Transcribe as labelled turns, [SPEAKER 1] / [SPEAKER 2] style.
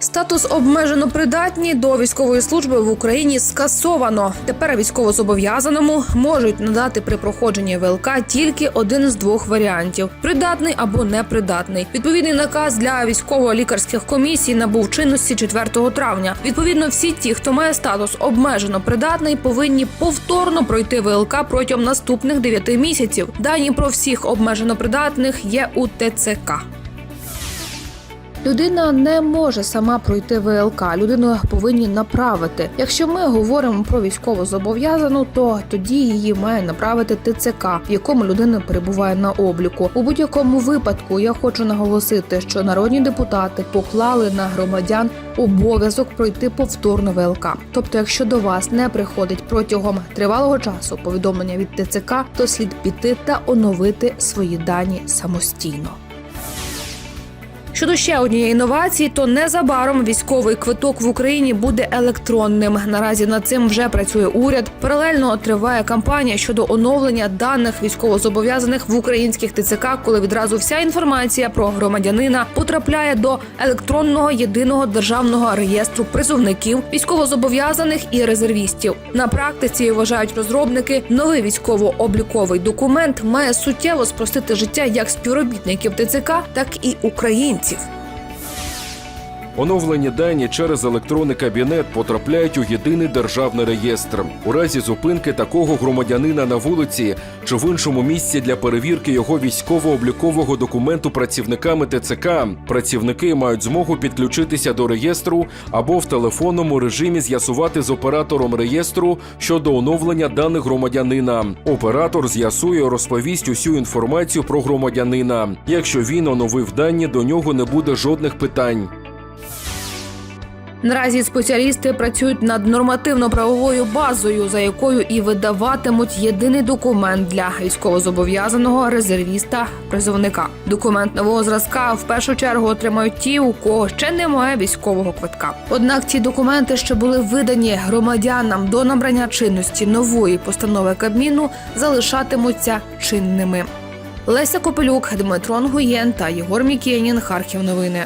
[SPEAKER 1] Статус обмежено придатні до військової служби в Україні скасовано. Тепер військовозобов'язаному можуть надати при проходженні ВЛК тільки один з двох варіантів: придатний або непридатний. Відповідний наказ для військово-лікарських комісій набув чинності 4 травня. Відповідно, всі ті, хто має статус обмежено придатний, повинні повторно пройти ВЛК протягом наступних 9 місяців. Дані про всіх обмежено придатних є у ТЦК. Людина не може сама пройти ВЛК. Людину повинні направити. Якщо ми говоримо про військово зобов'язану, то тоді її має направити ТЦК, в якому людина перебуває на обліку. У будь-якому випадку я хочу наголосити, що народні депутати поклали на громадян обов'язок пройти повторно ВЛК. Тобто, якщо до вас не приходить протягом тривалого часу повідомлення від ТЦК, то слід піти та оновити свої дані самостійно. Щодо ще однієї інновації, то незабаром військовий квиток в Україні буде електронним. Наразі над цим вже працює уряд. Паралельно триває кампанія щодо оновлення даних військовозобов'язаних в українських ТЦК, коли відразу вся інформація про громадянина потрапляє до електронного єдиного державного реєстру призовників, військовозобов'язаних і резервістів. На практиці вважають розробники, новий військово-обліковий документ має суттєво спростити життя як співробітників ТЦК, так і українців українців.
[SPEAKER 2] Оновлені дані через електронний кабінет потрапляють у єдиний державний реєстр. У разі зупинки такого громадянина на вулиці чи в іншому місці для перевірки його військово-облікового документу працівниками ТЦК працівники мають змогу підключитися до реєстру або в телефонному режимі з'ясувати з оператором реєстру щодо оновлення даних громадянина. Оператор з'ясує, розповість усю інформацію про громадянина. Якщо він оновив дані, до нього не буде жодних питань.
[SPEAKER 1] Наразі спеціалісти працюють над нормативно-правовою базою, за якою і видаватимуть єдиний документ для військовозобов'язаного резервіста призовника. Документ нового зразка в першу чергу отримають ті, у кого ще немає військового квитка. Однак ці документи, що були видані громадянам до набрання чинності нової постанови Кабміну, залишатимуться чинними. Леся Копелюк, Дмитро Нгуєн та Єгор Мікєнін. Харків новини.